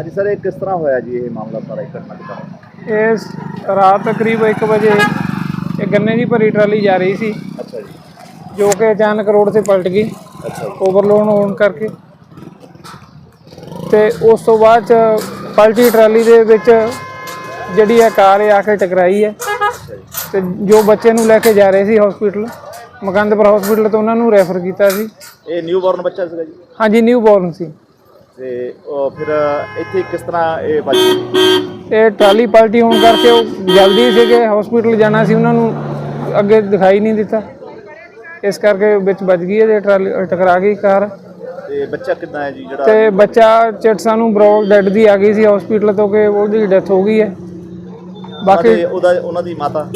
ਹਾਂਜੀ ਸਰ ਇਹ ਕਿਸ ਤਰ੍ਹਾਂ ਹੋਇਆ ਜੀ ਇਹ ਮਾਮਲਾ ਸਾਰਾ ਇਹ ਘਟਨਾ ਕਿੱਦਾਂ ਇਹ ਸ- ਰਾਤ ਕਰੀਬ 1 ਵਜੇ ਇਹ ਗੰਨੇ ਦੀ ਭਰੀ ਟਰਾਲੀ ਜਾ ਰਹੀ ਸੀ। ਅੱਛਾ ਜੀ। ਜੋ ਕਿ ਅਚਾਨਕ ਰੋਡ ਤੇ ਪਲਟ ਗਈ। ਅੱਛਾ ਜੀ। ਓਵਰਲੋਡ ਹੋਣ ਕਰਕੇ। ਤੇ ਉਸ ਤੋਂ ਬਾਅਦ ਚ ਪਲਟੀ ਟਰਾਲੀ ਦੇ ਵਿੱਚ ਜਿਹੜੀ ਹੈ ਕਾਰ ਇਹ ਆ ਕੇ ਟਕਰਾਈ ਹੈ। ਅੱਛਾ ਜੀ। ਤੇ ਜੋ ਬੱਚੇ ਨੂੰ ਲੈ ਕੇ ਜਾ ਰਹੇ ਸੀ ਹਸਪੀਟਲ ਮਕੰਦਪੁਰ ਹਸਪੀਟਲ ਤੋਂ ਉਹਨਾਂ ਨੂੰ ਰੈਫਰ ਕੀਤਾ ਸੀ। ਇਹ ਨਿਊ ਬੋਰਨ ਬੱਚਾ ਸੀਗਾ ਜੀ? ਹਾਂਜੀ ਨਿਊ ਬੋਰਨ ਸੀ। ਤੇ ਉਹ ਫਿਰ ਇੱਥੇ ਕਿਸ ਤਰ੍ਹਾਂ ਇਹ ਬੱਚੀ ਇਹ ਟਰਾਲੀ ਪਲਟੀ ਹੋਣ ਕਰਕੇ ਉਹ ਜਲਦੀ ਸੀਗੇ ਹਸਪੀਟਲ ਜਾਣਾ ਸੀ ਉਹਨਾਂ ਨੂੰ ਅੱਗੇ ਦਿਖਾਈ ਨਹੀਂ ਦਿੱਤਾ। ਇਸ ਕਰਕੇ ਵਿੱਚ ਵੱਜ ਗਈ ਹੈ ਤੇ ਟਰਾਲੀ ਟਕਰਾ ਗਈ ਕਾਰ। ਤੇ ਬੱਚਾ ਕਿੱਦਾਂ ਹੈ ਜੀ ਜਿਹੜਾ? ਤੇ ਬੱਚਾ ਚਿੱਟ ਸਾਨੂੰ ਬਰੋਕ ਡੈਡ ਦੀ ਆ ਗਈ ਸੀ ਹਸਪੀਟਲ ਤੋਂ ਕਿ ਉਹਦੀ ਡੈਥ ਹੋ ਗਈ ਹੈ। ਬਾਕੀ ਉਹਦਾ ਉਹਨਾਂ ਦੀ ਮਾਤਾ?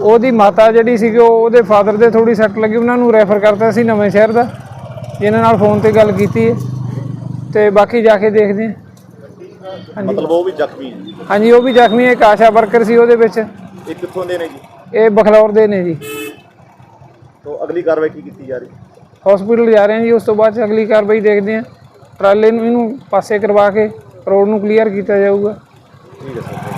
ਉਹਦੀ ਮਾਤਾ ਜਿਹੜੀ ਸੀਗੀ ਉਹ ਉਹਦੇ ਫਾਦਰ ਦੇ ਥੋੜੀ ਸੱਟ ਲੱਗੀ ਉਹਨਾਂ ਨੂੰ ਰੈਫਰ ਕਰਤਾ ਸੀ ਨਵੇਂ ਸ਼ਹਿਰ ਦਾ। ਜਿਨ੍ਹਾਂ ਨਾਲ ਫੋਨ ਤੇ ਗੱਲ ਕੀਤੀ ਹੈ। ਤੇ ਬਾਕੀ ਜਾ ਕੇ ਦੇਖਦੇ ਹਾਂ। ਮਤਲਬ ਉਹ ਵੀ ਜ਼ਖਮੀ ਹੈ। ਹਾਂਜੀ ਉਹ ਵੀ ਜ਼ਖਮੀ ਹੈ ਇੱਕ ਆਸ਼ਾ ਵਰਕਰ ਸੀ ਉਹਦੇ ਵਿੱਚ। ਇਹ ਕਿੱਥੋਂ ਦੇ ਨੇ ਜੀ? ਇਹ ਬਖਲੌਰ ਦੇ ਨੇ ਜੀ। ਤੋਂ ਅਗਲੀ ਕਾਰਵਾਈ ਕੀ ਕੀਤੀ ਜਾ ਰਹੀ? ਹਸਪੀਟਲ ਜਾ ਰਹੇ ਹਾਂ ਜੀ ਉਸ ਤੋਂ ਬਾਅਦ 'ਚ ਅਗਲੀ ਕਾਰਵਾਈ ਦੇਖਦੇ ਹਾਂ। ਟਰਾਲੇ ਨੂੰ ਇਹਨੂੰ ਪਾਸੇ ਕਰਵਾ ਕੇ ਰੋਡ ਨੂੰ ਕਲੀਅਰ ਕੀਤਾ ਜਾਊਗਾ। ਠੀਕ ਹੈ ਸਰ।